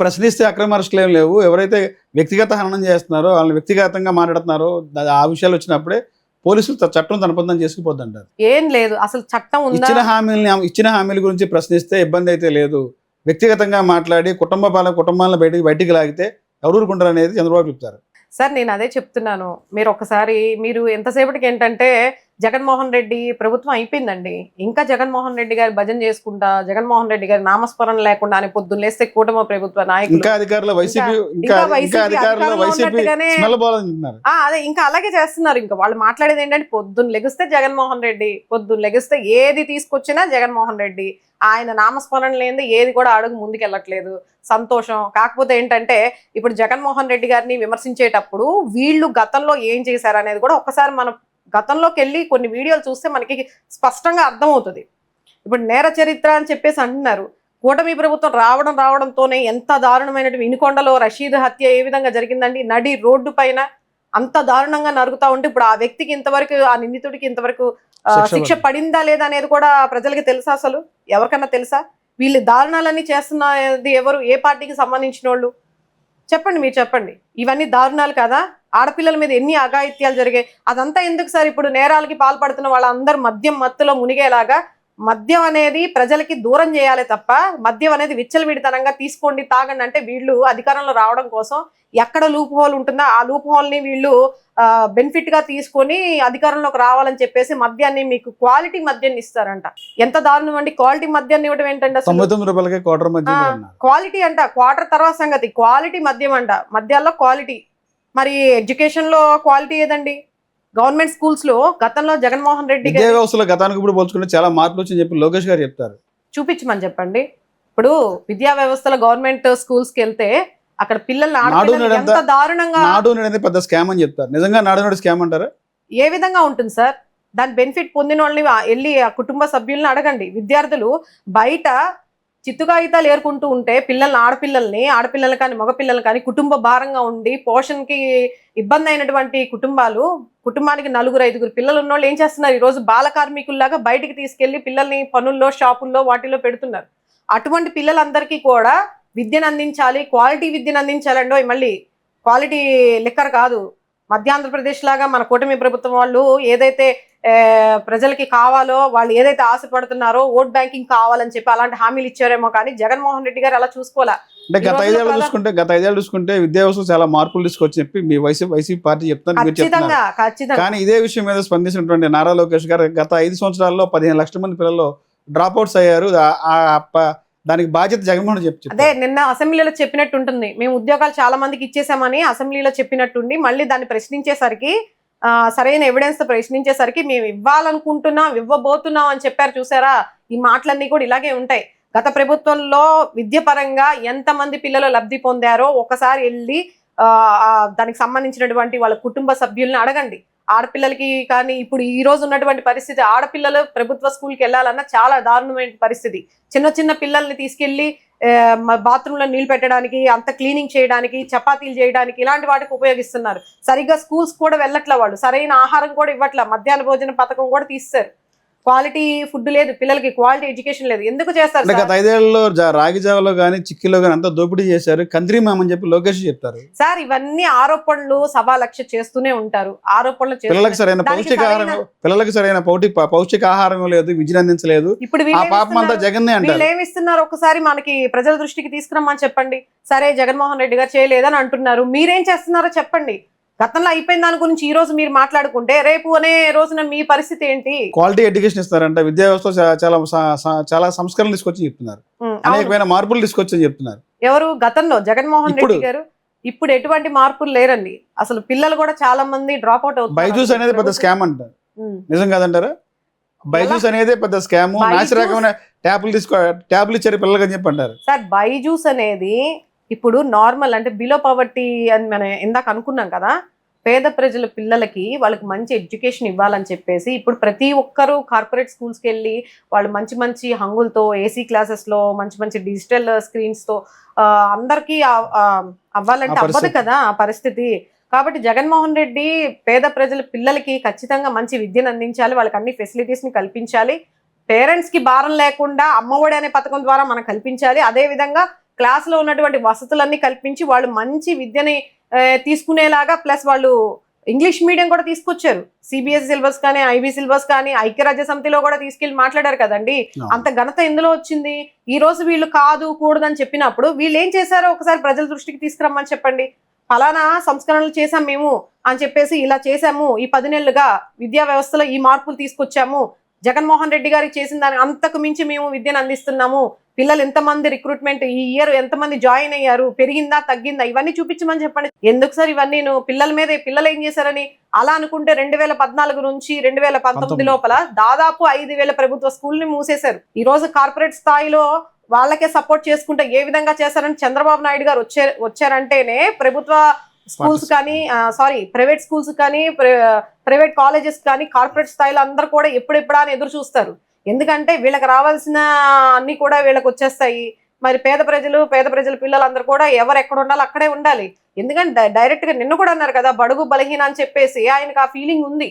ప్రశ్నిస్తే అక్రమ అరెస్టులు ఏం లేవు. ఎవరైతే వ్యక్తిగత హననం చేస్తున్నారో వాళ్ళని వ్యక్తిగతంగా మాట్లాడుతున్నారో ఆ విషయాలు వచ్చినప్పుడే పోలీసులు చట్టం తన పని చేసుకుపోద్ది అంటారు ఏం లేదు. అసలు చట్టం ఇచ్చిన హామీలని ఇచ్చిన హామీల గురించి ప్రశ్నిస్తే ఇబ్బంది అయితే లేదు. వ్యక్తిగతంగా మాట్లాడి కుటుంబ పాలన కుటుంబాలను బయటికి బయటికి లాగితే ఎవరు ఊరుకుంటారు అనేది చంద్రబాబు చెప్తారు. సార్ నేను అదే చెప్తున్నాను. మీరు ఒకసారి మీరు ఎంతసేపటికి ఏంటంటే జగన్మోహన్ రెడ్డి ప్రభుత్వం అయిపోయిందండి. ఇంకా జగన్మోహన్ రెడ్డి గారి భజన చేసుకుంటా జగన్మోహన్ రెడ్డి గారి నామస్మరణ లేకుండా అని పొద్దున్న లేస్తే కూటమి ప్రభుత్వ నాయకులు. అదే ఇంకా అలాగే చేస్తున్నారు. ఇంకా వాళ్ళు మాట్లాడేది ఏంటంటే పొద్దున్న లెగిస్తే జగన్మోహన్ రెడ్డి పొద్దున్న లెగిస్తే ఏది తీసుకొచ్చినా జగన్మోహన్ రెడ్డి. ఆయన నామస్మరణ లేనిది ఏది కూడా అడుగు ముందుకెళ్ళట్లేదు. సంతోషం. కాకపోతే ఏంటంటే ఇప్పుడు జగన్మోహన్ రెడ్డి గారిని విమర్శించేటప్పుడు వీళ్ళు గతంలో ఏం చేశారు అనేది కూడా ఒకసారి మనం గతంలోకి వెళ్ళి కొన్ని వీడియోలు చూస్తే మనకి స్పష్టంగా అర్థమవుతుంది. ఇప్పుడు నేర చరిత్ర అని చెప్పేసి అంటున్నారు. కూటమి ప్రభుత్వం రావడం రావడంతోనే ఎంత దారుణమైన వినుకొండలో రషీద్ హత్య ఏ విధంగా జరిగిందండి? నడి రోడ్డు పైన అంత దారుణంగా నరుగుతా ఉంటే ఇప్పుడు ఆ వ్యక్తికి ఇంతవరకు ఆ నిందితుడికి ఇంతవరకు శిక్ష పడిందా? లేదా అనేది కూడా ప్రజలకి తెలుసా అసలు? ఎవరికన్నా తెలుసా? వీళ్ళు దారుణాలన్నీ చేస్తున్నది ఎవరు? ఏ పార్టీకి సంబంధించిన వాళ్ళు చెప్పండి మీరు చెప్పండి. ఇవన్నీ దారుణాలు కదా? ఆడపిల్లల మీద ఎన్ని అఘాయిత్యాలు జరిగాయి? అదంతా ఎందుకు సార్ ఇప్పుడు నేరాలకి పాల్పడుతున్న వాళ్ళందరూ మద్యం మత్తులో మునిగేలాగా మద్యం అనేది ప్రజలకి దూరం చేయాలి తప్ప మద్యం అనేది విచ్చలవిడితనంగా తీసుకోండి తాగండి అంటే వీళ్ళు అధికారంలో రావడం కోసం ఎక్కడ లూప్ హోల్ ఉంటుందో? ఆ లూప్ హోల్ని వీళ్ళు బెనిఫిట్గా తీసుకొని అధికారంలోకి రావాలని చెప్పేసి మద్యాన్ని మీకు క్వాలిటీ మద్యాన్ని ఇస్తారంట. ఎంత దారుణం అండి. క్వాలిటీ మద్యాన్ని ఇవ్వడం ఉన్నారు క్వాలిటీ అంట. క్వార్టర్ తర్వాత సంగతి. క్వాలిటీ మద్యం అంట. మద్యాల్లో క్వాలిటీ. మరి ఎడ్యుకేషన్లో క్వాలిటీ ఏదండి? గవర్నమెంట్ స్కూల్స్లో గతంలో జగన్మోహన్ రెడ్డి విద్యా వ్యవస్థలో గతానికి ఇప్పుడు పోల్చుకుంటే చాలా మార్పులు వచ్చని చెప్పి లోకేష్ గారు చెప్తారు. చూపించమని చెప్పండి. ఇప్పుడు విద్యా వ్యవస్థలో గవర్నమెంట్ స్కూల్స్కి వెళ్తే అక్కడ పిల్లల్ని ఎంత అంతా- దారుణంగా నాడు నేడు అనేది పెద్ద స్కామ్ అని చెప్తారు. నిజంగా నాడు స్కామ్ అంటారా? ఏ విధంగా ఉంటుంది సార్? దాని బెనిఫిట్ పొందిన వాళ్ళని వెళ్ళి ఆ కుటుంబ సభ్యుల్ని అడగండి. విద్యార్థులు బయట చిత్తు కాగితాలు ఏరుకుంటూ ఉంటే పిల్లల్ని ఆడపిల్లల్ని ఆడపిల్లలు కానీ మగపిల్లలు కానీ కుటుంబ భారంగా ఉండి పోషణకి ఇబ్బంది అయినటువంటి కుటుంబాలు కుటుంబానికి నలుగురు ఐదుగురు పిల్లలు ఉన్న వాళ్ళు ఏం చేస్తున్నారు? ఈ రోజు బాల కార్మికుల్లాగా బయటికి తీసుకెళ్ళి పిల్లల్ని పనుల్లో షాపుల్లో వాటిలో పెడుతున్నారు. అటువంటి పిల్లలందరికీ కూడా విద్యను అందించాలి క్వాలిటీ విద్యను అందించాలండో. మళ్ళీ క్వాలిటీ లిక్కర్ కాదు. మధ్య ఆంధ్రప్రదేశ్ లాగా మన కూటమి ప్రభుత్వం వాళ్ళు ఏదైతే ప్రజలకి కావాలో వాళ్ళు ఏదైతే ఆశపడుతున్నారో ఓట్ బ్యాంకింగ్ కావాలని చెప్పి అలాంటి హామీలు ఇచ్చారేమో కానీ జగన్మోహన్ రెడ్డి గారు అలా చూసుకోవాలా? అంటే గత ఐదేళ్ళు చూసుకుంటే గత ఐదేళ్ళు చూసుకుంటే విద్యా వ్యవస్థ చాలా మార్పులు తీసుకొచ్చి చెప్పి మీ వైసీపీ వైసీపీ పార్టీ చెప్తాను కానీ ఇదే విషయం మీద స్పందించినటువంటి నారా లోకేష్ గారు గత ఐదు సంవత్సరాల్లో పదిహేను లక్షల మంది పిల్లలు డ్రాప్ అవుట్స్ అయ్యారు. దానికి బాధ్యత జగన్మోహన్ చెప్పి అదే నిన్న అసెంబ్లీలో చెప్పినట్టు ఉంటుంది. మేము ఉద్యోగాలు చాలా మందికి ఇచ్చేసామని అసెంబ్లీలో చెప్పినట్టుండి మళ్ళీ దాన్ని ప్రశ్నించేసరికి సరైన ఎవిడెన్స్తో ప్రశ్నించేసరికి మేము ఇవ్వాలనుకుంటున్నాం ఇవ్వబోతున్నాం అని చెప్పారు. చూసారా? ఈ మాటలన్నీ కూడా ఇలాగే ఉంటాయి. గత ప్రభుత్వంలో విద్యపరంగా ఎంతమంది పిల్లలు లబ్ధి పొందారో ఒకసారి వెళ్ళి దానికి సంబంధించినటువంటి వాళ్ళ కుటుంబ సభ్యుల్ని అడగండి. ఆడపిల్లలకి కానీ ఇప్పుడు ఈ రోజు ఉన్నటువంటి పరిస్థితి ఆడపిల్లలు ప్రభుత్వ స్కూల్కి వెళ్ళాలన్నా చాలా దారుణమైన పరిస్థితి. చిన్న చిన్న పిల్లల్ని తీసుకెళ్ళి బాత్రూమ్లో నీళ్ళు పెట్టడానికి అంత క్లీనింగ్ చేయడానికి చపాతీలు చేయడానికి ఇలాంటి వాటికి ఉపయోగిస్తున్నారు. సరిగ్గా స్కూల్స్ కూడా వెళ్ళట్లే వాళ్ళు. సరైన ఆహారం కూడా ఇవ్వట్లే. మధ్యాహ్న భోజన పథకం కూడా తీస్తారు. క్వాలిటీ ఫుడ్ లేదు పిల్లలకి క్వాలిటీ ఎడ్యుకేషన్ లేదు. ఎందుకు చేస్తారు? గత ఐదేళ్ళలో జా- రాగి జావలో కానీ చిక్కిలో కానీ అంతా దోపిడీ చేశారు. కంత్రి మామని చెప్పి లోకేష్ చెప్తారు. సార్ ఇవన్నీ ఆరోపణలు సభా లక్ష్య చేస్తూనే ఉంటారు. ఆరోపణలు పిల్లలకు సరైన పౌష్టికాహారం పిల్లలకు సరైన పౌటి పౌష్టికాహారం లేదు అందించలేదు ఇప్పుడు ఆ వీళ్ళు ఏమి పాపం అంతా ఇస్తున్నారు? జగన్నే అంటారు. వీళ్ళు ఏమి ఇస్తున్నారు? ఒకసారి మనకి ప్రజల దృష్టికి తీసుకురమ్మని చెప్పండి. సరే జగన్మోహన్ రెడ్డి గారు చేయలేదని అంటున్నారు. మీరేం చేస్తున్నారో చెప్పండి. గతంలో అయిపోయిన దాని గురించి ఈ రోజు మీరు మాట్లాడుకుంటే రేపు అనే రోజున మీ పరిస్థితి ఏంటి? క్వాలిటీ ఎడ్యుకేషన్ ఇస్తారంట విద్యా వ్యవస్థ చాలా చాలా సంస్కరణలు తీసుకొచ్చి చెప్తున్నారు. అనేకమైన మార్పులు తీసుకొచ్చి చెప్తున్నారు. ఎవరు? గతంలో జగన్మోహన్ రెడ్డి గారు? ఇప్పుడు ఎటువంటి మార్పులు లేరండి. అసలు పిల్లలు కూడా చాలా మంది డ్రాప్ అవుట్ అవుతున్నారు. బైజూస్ అనేది పెద్ద స్కామ్ అంటారు. నిజం కాదంటారా? బైజూస్ అనేది పెద్ద స్కామ్. బైజూస్- నాసి రకమైన ట్యాబ్లు తీసుకో ట్యాబ్లు ఇచ్చారు పిల్లలకి అని చెప్పి అంటారు. సార్ బైజూస్ అనేది ఇప్పుడు నార్మల్ అంటే బిలో పవర్టీ అని మనం ఇందాక అనుకున్నాం కదా పేద ప్రజల పిల్లలకి వాళ్ళకి మంచి ఎడ్యుకేషన్ ఇవ్వాలని చెప్పేసి ఇప్పుడు ప్రతి ఒక్కరూ కార్పొరేట్ స్కూల్స్కి వెళ్ళి వాళ్ళు మంచి మంచి హంగులతో ఏసీ క్లాసెస్లో మంచి మంచి డిజిటల్ స్క్రీన్స్తో అందరికీ అవ్వాలంటే అవ్వదు. కదా ఆ పరిస్థితి. కాబట్టి జగన్మోహన్ రెడ్డి పేద ప్రజల పిల్లలకి ఖచ్చితంగా మంచి విద్యను అందించాలి వాళ్ళకి అన్ని ఫెసిలిటీస్ని కల్పించాలి. పేరెంట్స్కి భారం లేకుండా అమ్మఒడి అనే పథకం ద్వారా మనం కల్పించాలి. అదే విధంగా క్లాస్లో ఉన్నటువంటి వసతులన్నీ కల్పించి వాళ్ళు మంచి విద్యని తీసుకునేలాగా ప్లస్ వాళ్ళు ఇంగ్లీష్ మీడియం కూడా తీసుకొచ్చారు. సిబిఎస్ఈ సిలబస్ కానీ ఐబీ సిలబస్ కానీ ఐక్యరాజ్య సమితిలో కూడా తీసుకెళ్ళి మాట్లాడారు కదండి. అంత ఘనత ఎందులో వచ్చింది? ఈ రోజు వీళ్ళు కాదు కూడదని చెప్పినప్పుడు వీళ్ళు ఏం చేశారో ఒకసారి ప్రజల దృష్టికి తీసుకురమ్మని చెప్పండి. ఫలానా సంస్కరణలు చేశాం మేము అని చెప్పేసి ఇలా చేశాము. ఈ పది నెలలుగా విద్యా వ్యవస్థలో ఈ మార్పులు తీసుకొచ్చాము. జగన్మోహన్ రెడ్డి గారికి చేసిన దాని అంతకు మించి మేము విద్యను అందిస్తున్నాము. పిల్లలు ఎంతమంది రిక్రూట్మెంట్ ఈ ఇయర్ ఎంతమంది జాయిన్ అయ్యారు? పెరిగిందా తగ్గిందా? ఇవన్నీ చూపించమని చెప్పండి. ఎందుకు సార్ ఇవన్నీ? పిల్లల మీద పిల్లలు ఏం చేశారని అలా అనుకుంటే రెండు వేల పద్నాలుగు నుంచి రెండు వేల పంతొమ్మిది పంతొమ్మిది. లోపల దాదాపు ఐదు వేల ప్రభుత్వ స్కూల్ని మూసేశారు. ఈ రోజు కార్పొరేట్ స్థాయిలో వాళ్ళకే సపోర్ట్ చేసుకుంటే ఏ విధంగా చేశారని చంద్రబాబు నాయుడు గారు వచ్చే వచ్చారంటేనే ప్రభుత్వ స్కూల్స్ కానీ సారీ ప్రైవేట్ స్కూల్స్ కానీ ప్రైవేట్ కాలేజెస్ కానీ కార్పొరేట్ స్థాయిలో అందరూ కూడా ఎప్పుడెప్పుడా అని ఎదురు చూస్తారు. ఎందుకంటే వీళ్ళకి రావాల్సిన అన్ని కూడా వీళ్ళకి వచ్చేస్తాయి. మరి పేద ప్రజలు పేద ప్రజల పిల్లలందరూ కూడా ఎవరు ఎక్కడ ఉండాలో అక్కడే ఉండాలి. ఎందుకంటే డైరెక్ట్గా నిన్ను కూడా అన్నారు కదా బడుగు బలహీన అని చెప్పేసి ఆయనకు ఆ ఫీలింగ్ ఉంది.